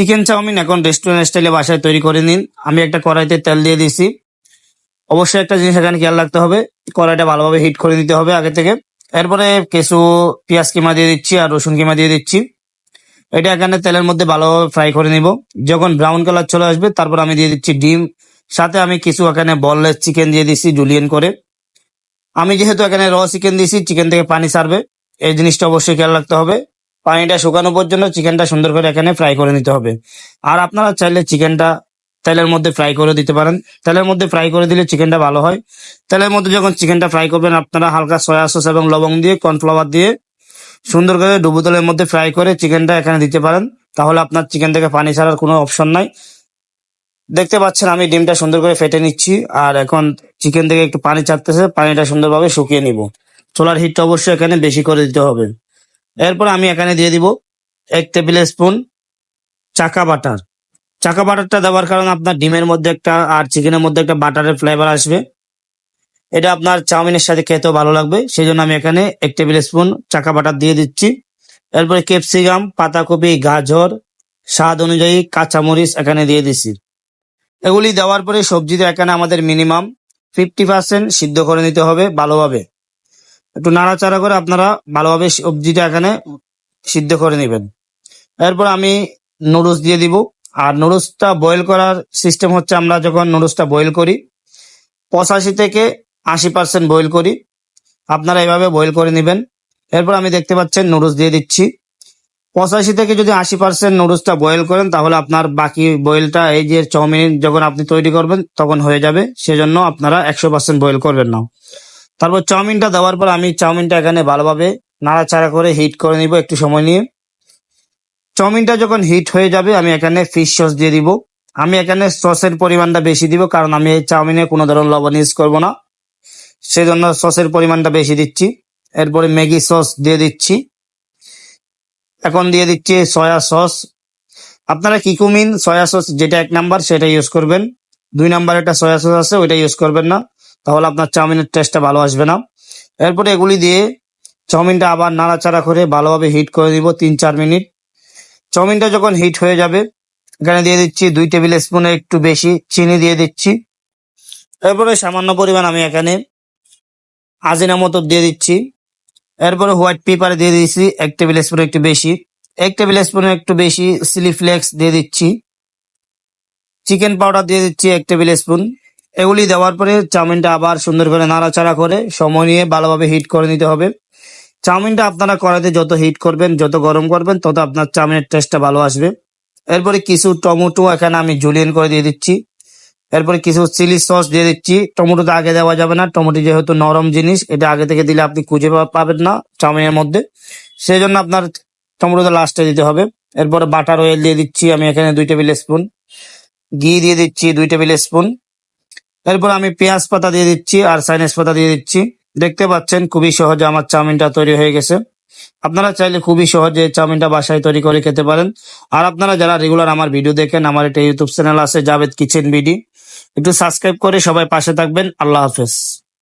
Chicken chowmein এখন restaurant স্টাইলে বাসায় তৈরি করে নিন। আমি একটা কড়াইতে তেল দিয়ে দিয়েছি। অবশ্যই একটা জিনিস এখানে খেয়াল রাখতে হবে, কড়াইটা ভালোভাবে হিট করে দিতে হবে আগে থেকে। এরপরে কিছু পেঁয়াজ কিমা দিয়ে দিচ্ছি আর রসুন কিমা দিয়ে দিচ্ছি। এটা এখানে তেলের মধ্যে ভালোভাবে ফ্রাই করে নিব। যখন ব্রাউন কালার চলে আসবে, তারপর আমি দিয়ে দিচ্ছি ডিম। সাথে আমি কিছু এখানে বললেস চিকেন দিয়ে দিচ্ছি জুলিয়েন করে। আমি যেহেতু এখানে র চিকেন দিয়েছি চিকেন থেকে পানি সারবে এই জিনিসটা অবশ্যই খেয়াল রাখতে হবে। পানিটা শুকানো পর্যন্ত চিকেনটা সুন্দর করে এখানে ফ্রাই করে নিতে হবে। আর আপনারা চাইলে চিকেনটা তেলের মধ্যে ফ্রাই করে দিতে পারেন। তেলের মধ্যে ফ্রাই করে দিলে চিকেনটা ভালো হয়। তেলের মধ্যে যখন চিকেনটা ফ্রাই করবেন, আপনারা হালকা সয়া সস এবং লবং দিয়ে কর্নফ্লাওয়ার দিয়ে সুন্দর করে ডুবো তেলের মধ্যে ফ্রাই করে চিকেনটা এখানে দিতে পারেন। তাহলে আপনার চিকেন থেকে পানি ছাড়ার কোনো অপশন নাই। দেখতে পাচ্ছেন আমি ডিমটা সুন্দর করে ফেটে নিচ্ছি। আর এখন চিকেন থেকে একটু পানি ছাড়তেছে, পানিটা সুন্দরভাবে শুকিয়ে নিব। চোলার হিটটা অবশ্যই এখানে বেশি করে দিতে হবে। এরপর আমি এখানে দিয়ে দিব এক টেবিল স্পুন চাকা বাটার। চাকা বাটারটা দেওয়ার কারণে আপনার ডিমের মধ্যে একটা আর চিকেনের মধ্যে একটা বাটারের ফ্লেভার আসবে। এটা আপনার চাউমিনের সাথে খেতেও ভালো লাগবে সেই জন্য আমি এখানে এক টেবিল স্পুন চাকা বাটার দিয়ে দিচ্ছি। এরপরে ক্যাপসিকাম, পাতাকপি, গাজর, স্বাদ অনুযায়ী কাঁচামরিচ এখানে দিয়ে দিচ্ছি এগুলি দেওয়ার পরে সবজিটা এখানে আমাদের মিনিমাম ফিফটি পার্সেন্ট সিদ্ধ করে নিতে হবে ভালোভাবে। একটু নাড়াচাড়া করে আপনারা ভালোভাবে সবজিটা এখানে সিদ্ধ করে নেবেন। এরপর আমি নুডলস দিয়ে দিব। আর নুডলসটা বয়েল করার সিস্টেম হচ্ছে আমরা যখন নুডলসটা বয়েল করি, পঁচাশি থেকে আশি পার্সেন্ট বয়েল করি। আপনারা এভাবে বয়েল করে নেবেন। এরপর আমি দেখতে পাচ্ছেন নুডলস দিয়ে দিচ্ছি। পঁচাশি থেকে যদি আশি পার্সেন্ট নুডলসটা বয়েল করেন, তাহলে আপনার বাকি বয়েলটা এই যে চাউমিন যখন আপনি তৈরি করবেন, তখন হয়ে যাবে। সেজন্য আপনারা একশো পার্সেন্ট বয়েল করবেন না। তারপর চাউমিনটা দেওয়ার পর আমি চাউমিনটা এখানে ভালোভাবে নাড়াচাড়া করে হিট করে নিব একটু সময় নিয়ে। চাউমিনটা যখন হিট হয়ে যাবে, আমি এখানে ফিশ সস দিয়ে দিব। আমি এখানে সসের পরিমাণটা বেশি দিব কারণ আমি এই চাউমিনে কোনো ধরনের লবণ ইউজ করব না। সেই জন্য সসের পরিমাণটা বেশি দিচ্ছি। এরপরে ম্যাগি সস দিয়ে দিচ্ছি। এখন দিয়ে দিচ্ছি সয়া সস আপনারা কিকুমিন সয়া সস যেটা এক নাম্বার সেটা ইউজ করবেন। দুই নাম্বার একটা সয়া সস আছে, ওইটা ইউজ করবেন না। তাহলে আপনার চাউমিনের টেস্টটা ভালো আসবে না। এরপরে এগুলি দিয়ে চাউমিনটা আবার নাড়াচাড়া করে ভালোভাবে হিট করে দিব তিন চার মিনিট। চাউমিনটা যখন হিট হয়ে যাবে, এখানে দিয়ে দিচ্ছি দুই টেবিল স্পুনের একটু বেশি চিনি দিয়ে দিচ্ছি। এরপরে সামান্য পরিমাণ আমি এখানে আজিনা মতো দিয়ে দিচ্ছি। এরপরে হোয়াইট পেপার দিয়ে দিচ্ছি এক টেবিল স্পুন একটু বেশি। এক টেবিল স্পুনের একটু বেশি চিলি ফ্লেক্স দিয়ে দিচ্ছি। চিকেন পাউডার দিয়ে দিচ্ছি এক টেবিল স্পুন। এগুলি দেওয়ার পরে চাউমিনটা আবার সুন্দর করে নাড়াচাড়া করে সময় নিয়ে ভালোভাবে হিট করে নিতে হবে। চাউমিনটা আপনারা কড়াইতে যত হিট করবেন, যত গরম করবেন, তত আপনার চাউমিনের টেস্টটা ভালো আসবে। এরপরে কিছু টমেটো এখানে আমি জুলিয়ান করে দিয়ে দিচ্ছি। এরপরে কিছু চিলি সস দিয়ে দিচ্ছি। টমেটো তো আগে দেওয়া যাবে না। টমেটো যেহেতু নরম জিনিস, এটা আগে থেকে দিলে আপনি খুঁজে পাবেন না চাউমিনের মধ্যে। সেই জন্য আপনার টমেটোটা লাস্টে দিতে হবে। এরপরে বাটার অয়েল দিয়ে দিচ্ছি। আমি এখানে দুই টেবিল স্পুন। ঘি দিয়ে দিচ্ছি দুই টেবিল স্পুন। এরপর আমি পেঁয়াজ পাতা দিয়ে দিচ্ছি আর সাইনেস পাতা দিয়ে দিচ্ছি। দেখতে পাচ্ছেন, খুবই সহজে আমার চাউমিনটা তৈরি হয়ে গেছে। আপনারা চাইলে খুবই সহজে চাউমিনটা বাসায় তৈরি করে খেতে পারেন। আর আপনারা যারা রেগুলার আমার ভিডিও দেখেন, আমার একটা ইউটিউব চ্যানেল আছে, জাভেদ কিচেন বিডি। একটু সাবস্ক্রাইব করে সবাই পাশে থাকবেন। আল্লাহ হাফেজ।